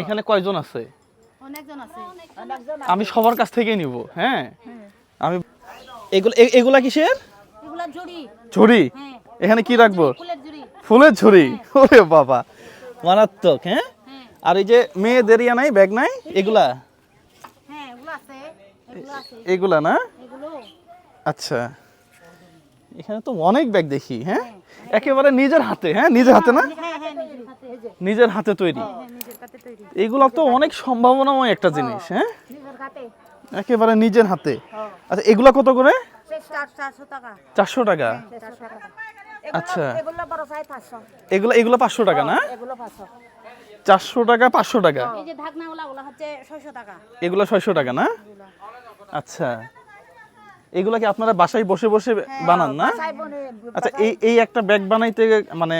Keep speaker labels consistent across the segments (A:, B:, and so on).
A: এখানে কয়জন আছে?
B: অনেকজন আছে।
A: আমি সবার কাছ থেকে নিব হ্যাঁ? আমি এগুলো এগুলা কিসের? ঝুড়ি।
B: হ্যাঁ।
A: এখানে কি রাখব?
B: ফুলের
A: ঝুড়ি ওরে বাবা। মারাত্মক হ্যাঁ?
B: হ্যাঁ।
A: আর এই যে মেয়েদের ইয়া নাই ব্যাগ নাই? এগুলা?
B: হ্যাঁ এগুলো
A: না? আচ্ছা। এখানে তো অনেক ব্যাগ দেখি হ্যাঁ? একেবারে নিজের হাতে হ্যাঁ? নিজের হাতে না?
B: হ্যাঁ হ্যাঁ নিজের হাতে।
A: তৈরি।
B: হ্যাঁ
A: এগুলো তো অনেক সম্ভাবনাময় একটা জিনিস হ্যাঁ? একেবারে নিজের হাতে। আচ্ছা এগুলা কত করে?
B: চারশো টাকা।
A: আচ্ছা।
B: এগুলো
A: এগুলো পাঁচশো টাকা না? চারশো টাকা পাঁচশো টাকা? এগুলো ছয়শো টাকা না? আচ্ছা। এগুলা কি আপনারা বাসায় বসে বসে বানান না? আচ্ছা এই এই একটা ব্যাগ বানাইতে মানে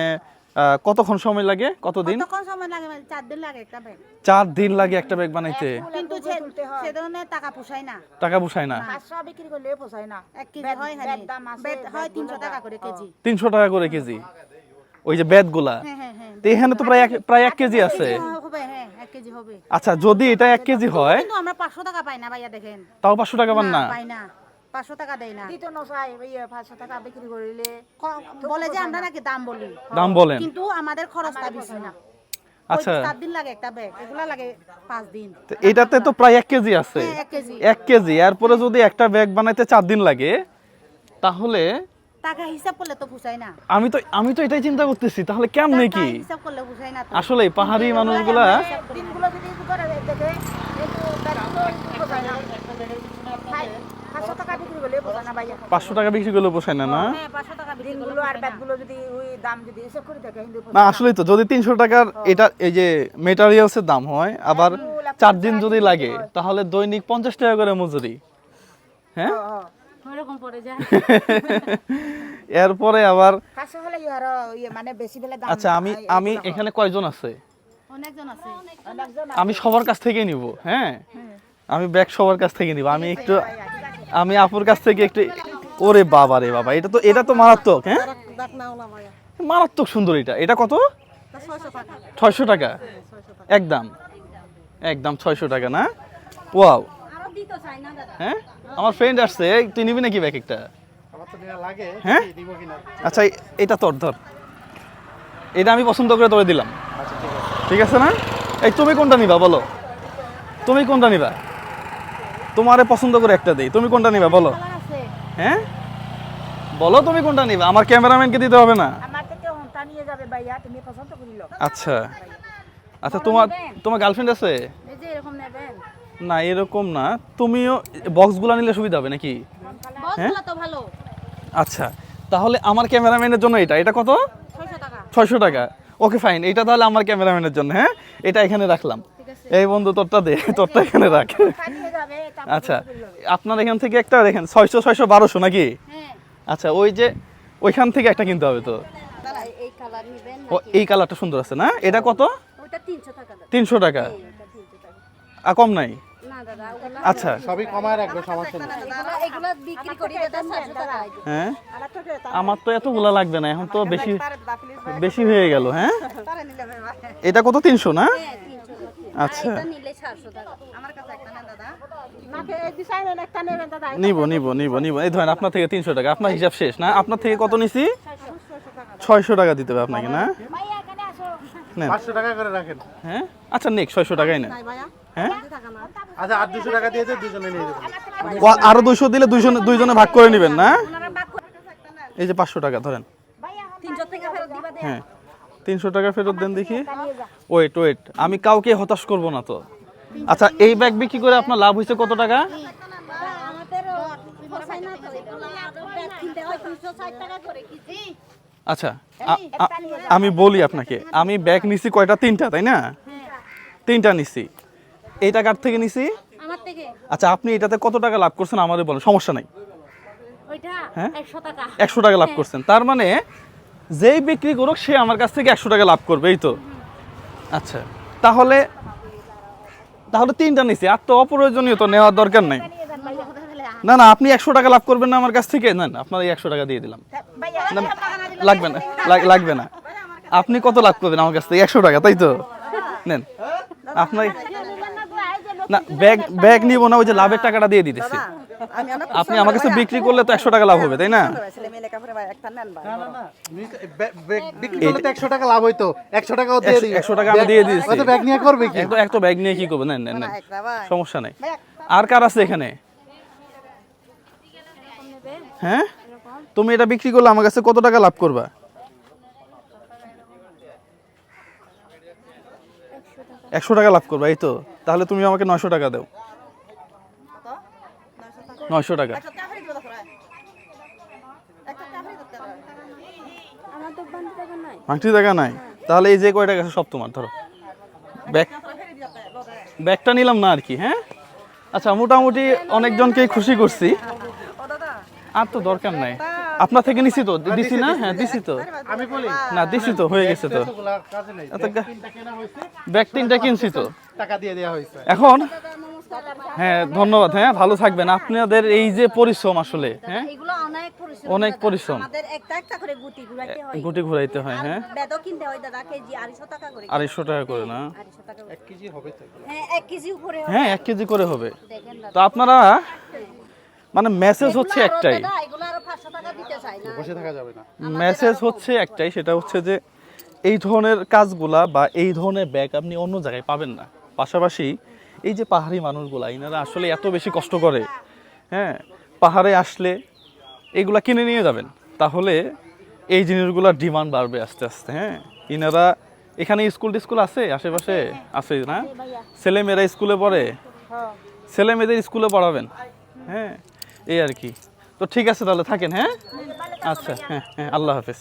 A: কতক্ষণ সময় লাগে? কতদিন?
B: তখন সময় লাগে মানে চার দিন লাগে একটা ব্যাগ
A: চার দিন লাগে একটা ব্যাগ বানাইতে।
B: কিন্তু সে- সে ধরনের টাকা পোষায় না।
A: টাকা পোষায় না?
B: পাঁচশো বিক্রি করলে পোষায় না। এক কেজি হয় হানি বেড হয় তিনশো টাকা করে কেজি।
A: তিনশো টাকা করে কেজি। ওই যে ব্যাগগুলা
B: হ্যাঁ হ্যাঁ হ্যাঁ।
A: তো এখানে তো প্রায় এক- প্রায় এক কেজি আছে।
B: হবে হ্যাঁ এক কেজি হবে।
A: আচ্ছা যদি এটা এক কেজি হয়
B: কিন্তু আমরা পাঁচশো টাকা পাই না ভাইয়া দেখেন।
A: তাও পাঁচশো টাকা পান না?
B: পাই না। পাঁচশো টাকা দেয় না।
C: দিত ইয়ে পাঁচশো টাকা বিক্রি করিলে।
B: বলে যে আমরা নাকি দাম বলি।
A: দাম বলেন।
B: কিন্তু আমাদের খরচটা বেশি না।
A: আচ্ছা।
B: দিন লাগে একটা ব্যাগ এগুলা লাগে পাঁচ দিন।
A: এটাতে তো প্রায় এক কেজি আছে।
B: হ্যাঁ, এক কেজি।
A: এরপরে যদি একটা ব্যাগ বানাইতে চার দিন লাগে তাহলে
B: টাকা হিসাব করলে তো পোষায় না।
A: আমি তো আমি তো এটাই চিন্তা করতেছি। তাহলে কেমনে কি?
B: হিসাব করলে পোষায় না
A: আসলে পাহাড়ি মানুষগুলা
C: দিনগুলো যদি করে দেখে পাঁচশো টাকা বিক্রি করলে বোঝায় না ভাইয়া।
A: পাঁচশো টাকা বিক্রি করলে পোষায় না না?
B: হ্যাঁ পাঁচশো টাকা বিক্রি করলে
C: আর
B: না।
C: ব্যাগগুলো যদি ওই দাম যদি এসব করে দেখে হিন্দু
A: না আসলেই তো যদি তিনশো টাকার এটা এই যে মেটারিয়ালসের দাম হয় আবার চার দিন যদি লাগে তাহলে দৈনিক পঞ্চাশ টাকা করে মজুরি। হ্যাঁ?
B: ওইরকম পড়ে যায়।
A: এরপরে আবার
C: ইয়ে আরও মানে বেশি বেলে দাম
A: আচ্ছা আমি আমি এখানে কয়জন আছে?
B: অনেকজন আছে।
C: অনেকজন
A: আমি সবার কাছ থেকেই নিব হ্যাঁ? আমি ব্যাগ সবার কাছ থেকে নিব আমি একটু আমি আপুর কাছ থেকে একটু ওরে বাবা রে বাবা এটা তো এটা তো মারাত্মক হ্যাঁ? মারাত্মক সুন্দর এটা। এটা কত? ছয়শো টাকা। একদম। একদম ছয়শো টাকা না? ওয়াও। হ্যাঁ? আমার ফ্রেন্ড আসছে তুই নিবি নাকি ব্যাগ একটা? হ্যাঁ? আচ্ছা এই- এটা তোর ধর। এটা আমি পছন্দ করে তোরে দিলাম। ঠিক আছে না? এই তুমি কোনটা নিবা বলো। তুমি কোনটা নিবা? তোমারে পছন্দ করে একটা দেই। তুমি কোনটা নিবা বলো? হ্যাঁ? বলো তুমি কোনটা নিবা? আমার ক্যামেরাম্যানকে দিতে হবে না?
C: আমার থেকে হন্তা নিয়ে যাবে ভাইয়া তুমি পছন্দ করিল।
A: আচ্ছা। আচ্ছা তোমার তোমার গার্লফ্রেন্ড আছে?
B: এই যে এরকম নেবেন।
A: না এরকম না। তুমিও বক্সগুলো নিলে সুবিধা হবে নাকি?
B: ভালো।
A: আচ্ছা তাহলে আমার ক্যামেরাম্যানের জন্য এটা। এটা কত?
B: ছয়শো টাকা।
A: ওকে ফাইন এটা তাহলে আমার ক্যামেরাম্যানের জন্য হ্যাঁ? এটা এখানে রাখলাম। এই বন্ধু তোরটা দে। তোরটা এখানে রাখ। আচ্ছা আপনার এখান থেকে একটা দেখেন ছয়শো ছয়শো বারোশো নাকি?
B: হ্যাঁ।
A: আচ্ছা ওই যে ওইখান থেকে একটা কিনতে হবে তো?
B: এই
A: ও এই কালারটা সুন্দর আছে না? এটা কত?
B: তিনশো টাকা দাদা
A: তিনশো টাকা? আর কম নাই?
B: না দাদা ওগুলো
A: আচ্ছা।
D: সবই কমায় রাখবে সমস্যা নেই।
B: এগুলো এগুলো বিক্রি করি দাদা চারশো টাকা।
A: হ্যাঁ? আমার তো এতগুলা লাগবে না এখন তো বেশি বেশি হয়ে গেল হ্যাঁ? এটা কত? তিনশো না?
B: হ্যাঁ
A: আচ্ছা। নিব নিব নিব নিব। এই ধরেন আপনার থেকে তিনশো টাকা আপনার হিসাব শেষ না? আপনার থেকে কত নিছি? ছয়শো টাকা দিতে হবে আপনাকে না?
C: ভাইয়া এখানে আসো
A: নেন।
D: পাঁচশো টাকা করে রাখেন।
A: হ্যাঁ? আচ্ছা নেক ছয়শো টাকাই নেন। হ্যাঁ?
D: আচ্ছা আর দুশো টাকা দিয়ে দিয়ে দুজনে নিয়ে যাবেন।
A: আরও দুইশো দিলে দুইজনে দুইজনে ভাগ করে নেবেন না? এই যে পাঁচশো টাকা ধরেন।
B: তিনশো টাকা ফেরত
A: হ্যাঁ। তিনশো টাকা ফেরত দেন দেখি। Wait wait. আমি কাউকে হতাশ করব না তো। আচ্ছা এই ব্যাগ বিক্রি করে আপনার লাভ হয়েছে কত টাকা?
B: হয়
A: আচ্ছা আমি বলি আপনাকে আমি ব্যাগ নিছি কয়টা? তিনটা তাই না? তিনটা নিছি। এই টাকার থেকে নিছি?
B: আমার থেকে।
A: আচ্ছা আপনি এটাতে কত টাকা লাভ করছেন আমাদের বলেন সমস্যা নাই।
B: ওইটা
A: হ্যাঁ?
B: একশো টাকা।
A: একশো টাকা লাভ করছেন তার মানে যেই বিক্রি করুক সে আমার কাছ থেকে একশো টাকা লাভ করবে এই তো? আচ্ছা তাহলে তাহলে তিনটা নিছি। আর তো অপ্রয়োজনীয় তো নেওয়ার দরকার নাই। না না, আপনি একশো টাকা লাভ করবেন না আমার কাছ থেকে। না না, আপনার এই একশো টাকা দিয়ে দিলাম। লাগবে না লাগবে না। আপনি কত লাভ করবেন আমার কাছ থেকে? একশো টাকা, তাই তো? নেন। আপনার না, ব্যাগ ব্যাগ নিব না, ওই যে লাভের টাকাটা দিয়ে দিতেছি। আপনি আমার কাছে বিক্রি করলে তো একশো টাকা লাভ হবে তাই না?
D: বিক্রি করলে তো একশো টাকা লাভ হইতো। একশো টাকাও
A: একশো টাকা আমি দিয়ে দিয়েছি।
D: ব্যাগ নিয়ে করবে কি?
A: এক তো ব্যাগ নিয়ে কি করব? সমস্যা নেই। আর কার আছে এখানে? হ্যাঁ? তুমি এটা বিক্রি করলে আমার কাছে কত টাকা লাভ করবা? একশো টাকা লাভ করবা এই তো। তাহলে তুমি আমাকে নয়শো টাকা দাও। নয়শো টাকা।
B: বান্ধব টাকা নাই।
A: তাহলে এই যে কয়টা গেছে সব তোমার ধরো। ব্যাগ ব্যাগটা নিলাম না আর কি হ্যাঁ? আচ্ছা মোটামুটি অনেকজনকেই খুশি করছি। আর তো দরকার নাই। আপনার থেকে নিছি তো দিছি না? হ্যাঁ দিছি তো।
D: আমি বলি।
A: না দিছি তো হয়ে গেছে তো।
D: হয়েছে
A: ব্যাগ তিনটা কিনছি তো।
D: টাকা দিয়ে দেওয়া হয়েছে।
A: এখন হ্যাঁ ধন্যবাদ। হ্যাঁ ভালো থাকবেন। আপনাদের এই যে পরিশ্রম আসলে হ্যাঁ?
B: অনেক পরিশ্রম।
A: অনেক
B: দাদা।
A: পরিশ্রম।
B: আমাদের একটা একটা করে গুটি ঘুরাইতে হয়।
A: হয় হ্যাঁ?
B: হয় আড়াইশো টাকা করে।
A: আড়াইশো টাকা করে না?
B: হ্যাঁ এক কেজি উপরে হয়।
A: হ্যাঁ এক কেজি করে হবে। তো আপনারা মানে মেসেজ হচ্ছে একটাই।
B: দাদা, এগুলো আরও পাঁচশো টাকা দিতে চাই না।
D: বসে থাকা যাবে না।
A: মেসেজ হচ্ছে একটাই সেটা হচ্ছে যে এই ধরনের কাজগুলা বা এই ধরনের ব্যাগ আপনি অন্য জায়গায় পাবেন না। পাশাপাশি এই যে পাহাড়ি মানুষগুলা এনারা আসলে এত বেশি কষ্ট করে হ্যাঁ পাহাড়ে আসলে এগুলা কিনে নিয়ে যাবেন। তাহলে এই জিনিসগুলোর ডিমান্ড বাড়বে আস্তে আস্তে হ্যাঁ। ইনারা এখানে স্কুল টিস্কুল আছে? আশেপাশে? আছে না? ছেলে মেয়েরা স্কুলে পড়ে? ছেলে মেয়েদের স্কুলে পড়াবেন? হ্যাঁ এই আর কি। তো ঠিক আছে তাহলে, থাকেন হ্যাঁ? আচ্ছা হ্যাঁ হ্যাঁ আল্লাহ হাফেজ।